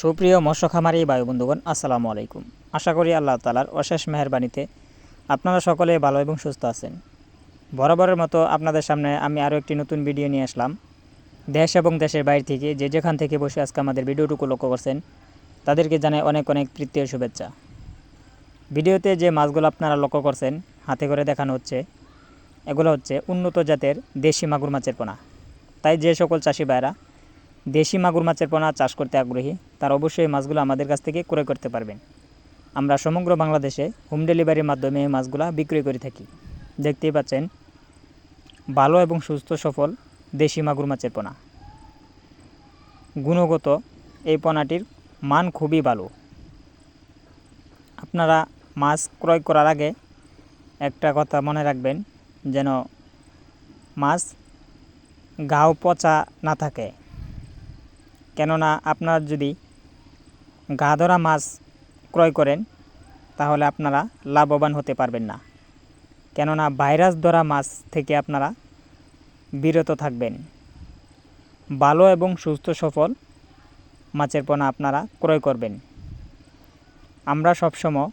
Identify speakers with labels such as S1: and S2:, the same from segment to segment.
S1: সুপ্রিয় মৎস্য খামারি বায়ু বন্ধুগণ আসসালামু আলাইকুম। আশা করি আল্লাহ তালার অশেষ মেহরবানিতে আপনারা সকলে ভালো এবং সুস্থ আছেন। বরাবরের মতো আপনাদের সামনে আমি আরও একটি নতুন ভিডিও নিয়ে আসলাম। দেশ এবং দেশের বাইরে থেকে যে যেখান থেকে বসে আজকে আমাদের ভিডিওটুকু লক্ষ্য করছেন, তাদেরকে জানাই অনেক অনেক প্রীতীয় শুভেচ্ছা। ভিডিওতে যে মাছগুলো আপনারা লক্ষ্য করছেন, হাতে করে দেখানো হচ্ছে, এগুলো হচ্ছে উন্নত জাতের দেশি মাগুর মাছের পোনা। তাই যে সকল চাষি ভাইরা দেশি মাগুর মাছের পোনা চাষ করতে আগ্রহী, তার অবশ্যই মাছগুলো আমাদের কাছ থেকে ক্রয় করতে পারবেন। আমরা সমগ্র বাংলাদেশে হোম ডেলিভারির মাধ্যমে এই মাছগুলো বিক্রয় করে থাকি। দেখতেই পাচ্ছেন, ভালো এবং সুস্থ সফল দেশি মাগুর মাছের পোনা। গুণগত এই পোনাটির মান খুবই ভালো। আপনারা মাছ ক্রয় করার আগে একটা কথা মনে রাখবেন, যেন মাছ গাও পচা না থাকে। কেননা আপনার যদি গা ধরা মাছ ক্রয় করেন, তাহলে আপনারা লাভবান হতে পারবেন না। কেননা ভাইরাস ধরা মাছ থেকে আপনারা বিরত থাকবেন। ভালো এবং সুস্থ সফল মাছের পোনা আপনারা ক্রয় করবেন। আমরা সবসময়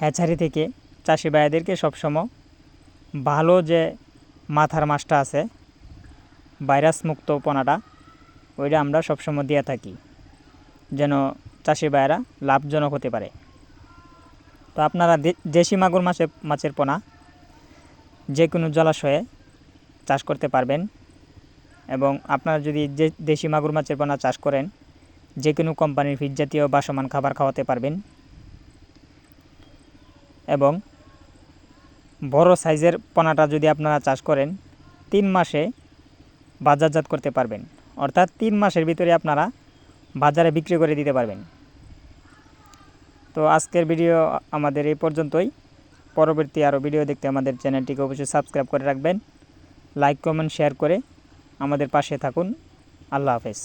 S1: হ্যাচারি থেকে চাষি ভাইদেরকে সবসময় ভালো যে মাথার মাছটা আছে, ভাইরাস মুক্ত পোনাটা ওইটা আমরা সবসময় দিয়ে থাকি, যেন চাষি ভাইয়েরা লাভজনক হতে পারে। তো আপনারা দেশি মাগুর মাছের মাছের পোনা যে কোনো জলাশয়ে চাষ করতে পারবেন এবং আপনারা যদি যে দেশি মাগুর মাছের পোনা চাষ করেন যে কোনো কোম্পানির ফিড জাতীয় বাসমান খাবার খাওয়াতে পারবেন এবং বড় সাইজের পোনাটা যদি আপনারা চাষ করেন, তিন মাসে বাজারজাত করতে পারবেন। অর্থাৎ তিন মাসের ভিতরে আপনারা বাজারে বিক্রি করে দিতে পারবেন। তো আজকের ভিডিও আমাদের এই পর্যন্তই। পরবর্তী আরও ভিডিও দেখতে আমাদের চ্যানেলটিকে অবশ্যই সাবস্ক্রাইব করে রাখবেন। লাইক, কমেন্ট, শেয়ার করে আমাদের পাশে থাকুন। আল্লাহ হাফেজ।